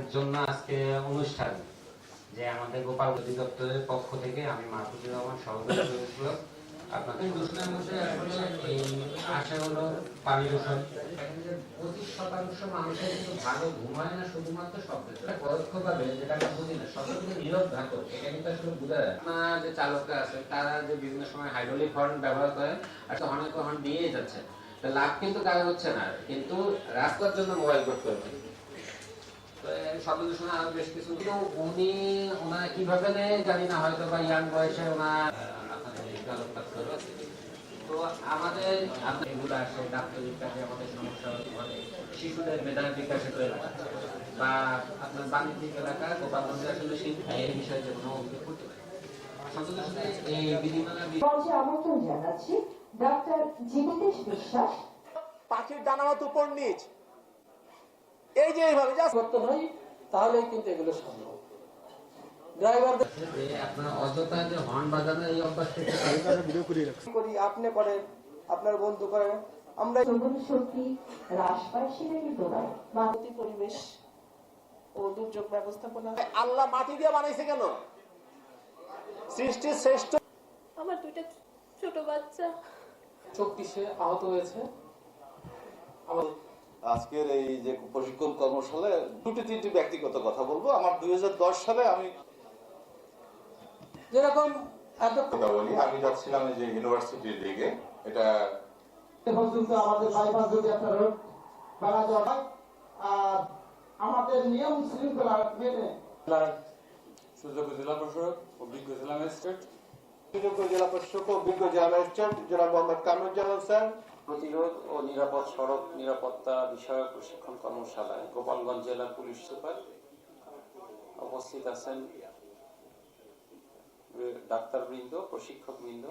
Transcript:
আজকে অনুষ্ঠান যে আমাদের গোপাল অধিদপ্তরের পক্ষ থেকে আমি মাহফুজুর রহমান সভাপতি করেছিলাম আপনাদের দূষণের মধ্যে আসলে এই আসে হলো পানি দূষণ পঁচিশ শতাংশ মানুষের কিন্তু ভালো ঘুম হয় না শুধুমাত্র শব্দ। পরোক্ষভাবে যেটা আমরা বুঝি না শব্দ কিন্তু নীরব ঘাতক এটা কিন্তু আসলে বোঝা যায় না। যে চালকরা আছে তারা যে বিভিন্ন সময় হাইড্রোলিক হর্ন ব্যবহার করেন আর তো হর্নে হর্ন দিয়েই যাচ্ছে। লাভ কিন্তু কারও হচ্ছে না। কিন্তু রাস্তার জন্য মোবাইল করতে আরও বেশ কিছু কিন্তু উনি ওনার কীভাবে নেয় জানি না হয়তো বা ইয়াং বয়সে ওনার। তো আমাদের আপনার এগুলো আসে ডাক্তার বিকাশে আমাদের সমস্যা ঘটে শিশুদের মেধার বিকাশে এলাকা বা আপনার বাণিজ্যিক এলাকা গোপালগঞ্জে আসলে শিক্ষা এই বিষয়ে যে কোনো অভিযোগ করতে পারে। এই বিধিমালা মঞ্চে জানাচ্ছি ডক্টর জীবিতেশ বিশ্বাস। পাখির উপর নিচ। এই যে এইভাবে যা করতে হয় তাহলেই কিন্তু এগুলো সম্ভব। করি আপনার বন্ধু আমরা পরিবেশ ও দুর্যোগ ব্যবস্থাপনা। আল্লাহ মাটি দিয়ে বানাইছে কেন? সৃষ্টির শ্রেষ্ঠ আমার দুইটা ছোট বাচ্চা। চোখটি সে আহত হয়েছে। আমাদের আজকের এই যে প্রশিক্ষণ কর্মশালায় দুটি তিনটি ব্যক্তিগত কথা বলব। আমার দুই সালে আমি যেরকম বলি আমি যাচ্ছিলাম যে ইউনিভার্সিটির দিকে। এটা পর্যন্ত আমাদের বাইপাস যদি একটা রোড বানাতে আর আমাদের নিয়ম শৃঙ্খলা মেনে জেলার সুযোগ্য জেলা প্রশাসক অভিজ্ঞ জেলা ম্যাজিস্ট্রেট। সুযোগ্য জেলা প্রশাসক অভিজ্ঞ জেলা ম্যাজিস্ট্রেট জেলা মোহাম্মদ কামরুজ্জামান স্যার। প্রতিরোধ ও নিরাপদ সড়ক নিরাপত্তা বিষয়ক প্রশিক্ষণ কর্মশালায় গোপালগঞ্জ জেলা পুলিশ সুপার উপস্থিত আছেন ডাক্তারবৃন্দ, প্রশিক্ষকবৃন্দ